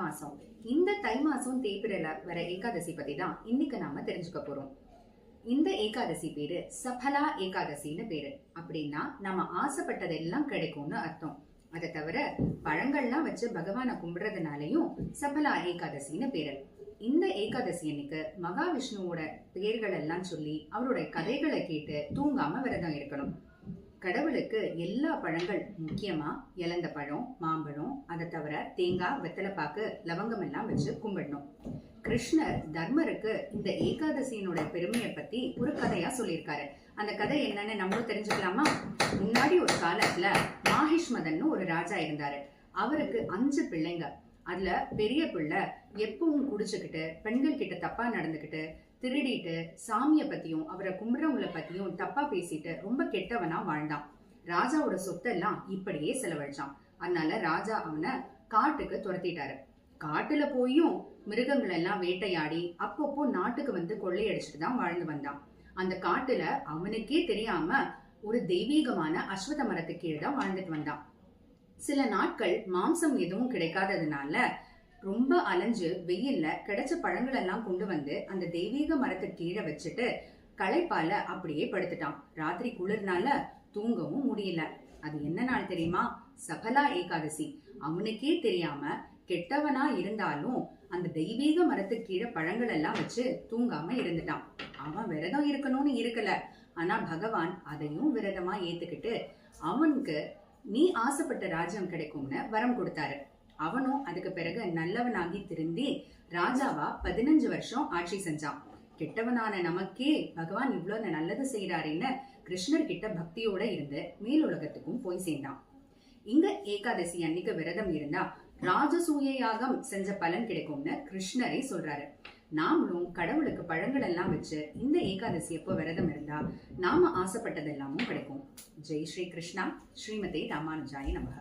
மாசம். இந்த தை மாசம் தேய்பிரல வர ஏகாதசி பத்தி தான் இன்னைக்கு நாம தெரிஞ்சுக்க போறோம். இந்த ஏகாதசி பேரு சபலா ஏகாதசின்னு பேரு. அப்படின்னா நம்ம ஆசைப்பட்டதெல்லாம் கிடைக்கும்னு அர்த்தம். அதை தவிர பழங்கள்லாம் வச்சு பகவானை கும்பிடுறதுனாலையும் சபலா ஏகாதசின்னு பேரு. இந்த ஏகாதசி அன்னைக்கு மகாவிஷ்ணுவோட பெயர்கள் எல்லாம் சொல்லி அவருடைய கதைகளை கேட்டு தூங்காம விரதம் இருக்கணும். கடவுளுக்கு எல்லா பழங்கள் முக்கியமா? இலந்த பழம் மாம்பழம் அதை தவிர தேங்காய் வெத்தலைப்பாக்கு லவங்கம் எல்லாம் வச்சு கும்பிடணும். கிருஷ்ணர் தர்மருக்கு இந்த ஏகாதசியினோட பெருமையை பத்தி ஒரு கதையா சொல்லியிருக்காரு. அந்த கதை என்னன்னு நம்மளும் தெரிஞ்சுக்கலாமா? முன்னாடி ஒரு காலத்துல மாஹிஷ்மதன்னு ஒரு ராஜா இருந்தாரு. அவருக்கு அஞ்சு பிள்ளைங்க. அதுல பெரிய பிள்ளை எப்பவும் குடிச்சுக்கிட்டு பெண்கள் கிட்ட தப்பா நடந்துக்கிட்டு திருடிட்டு சாமியை பத்தியும் அவரை கும்பிடுறவங்கள பத்தியும் தப்பா பேசிட்டு ரொம்ப கெட்டவனா வாழ்ந்தான். ராஜாவோட சொத்தெல்லாம் இப்படியே செலவழிச்சான். அதனால ராஜா அவனை காட்டுக்கு துரத்திட்டாரு. காட்டுல போயும் மிருகங்கள் எல்லாம் வேட்டையாடி அப்பப்போ நாட்டுக்கு வந்து கொள்ளையடிச்சிட்டு தான் வாழ்ந்து வந்தான். அந்த காட்டுல அவனுக்கே தெரியாம ஒரு தெய்வீகமான அஸ்வத மரத்துக்கு கீழே தான் வாழ்ந்துட்டு வந்தான். சில நாட்கள் மாம்சம் எதுவும் கிடைக்காததுனால ரொம்ப அலைஞ்சு வெயில்ல கிடைச்ச பழங்கள் எல்லாம் கொண்டு வந்து அந்த தெய்வீக மரத்துக்கு கீழே வச்சுட்டு களைப்பால அப்படியே படுத்துட்டான். ராத்திரி குளிர்னால தூங்கவும் முடியல. அது என்ன நாள் தெரியுமா? சபலா ஏகாதசி. அவனுக்கே தெரியாம கெட்டவனா இருந்தாலும் அந்த தெய்வீக மரத்துக்கு கீழே பழங்கள் எல்லாம் வச்சு தூங்காம இருந்துட்டான். அவன் விரதம் இருக்கணும்னு இருக்கல. ஆனா பகவான் அதையும் விரதமா ஏத்துக்கிட்டு அவனுக்கு நீ ஆசைப்பட்ட ராஜ்யம் கிடைக்கும்னு வரம் கொடுத்தாரு. அவனும் அதுக்கு பிறகு நல்லவனாகி திருந்தி ராஜாவா பதினஞ்சு வருஷம் ஆட்சி செஞ்சான். கெட்டவனான நமக்கே பகவான் இவ்வளவு நல்லது செய்யறாருன்னு கிருஷ்ணர் கிட்ட பக்தியோட இருந்து மேலுலகத்துக்கும் போய் சேர்ந்தான். இங்க ஏகாதசி அன்னைக்கு விரதம் இருந்தா ராஜசூய யாகம் செஞ்ச பலன் கிடைக்கும்னு கிருஷ்ணரை சொல்றாரு. நாமளும் கடவுளுக்கு பழங்கள் எல்லாம் வச்சு இந்த ஏகாதசி எப்போ விரதம் இருந்தா நாம ஆசைப்பட்டது எல்லாமும் கிடைக்கும். ஜெய் ஸ்ரீ கிருஷ்ணா. ஸ்ரீமதி ராமானுஜாய நமக.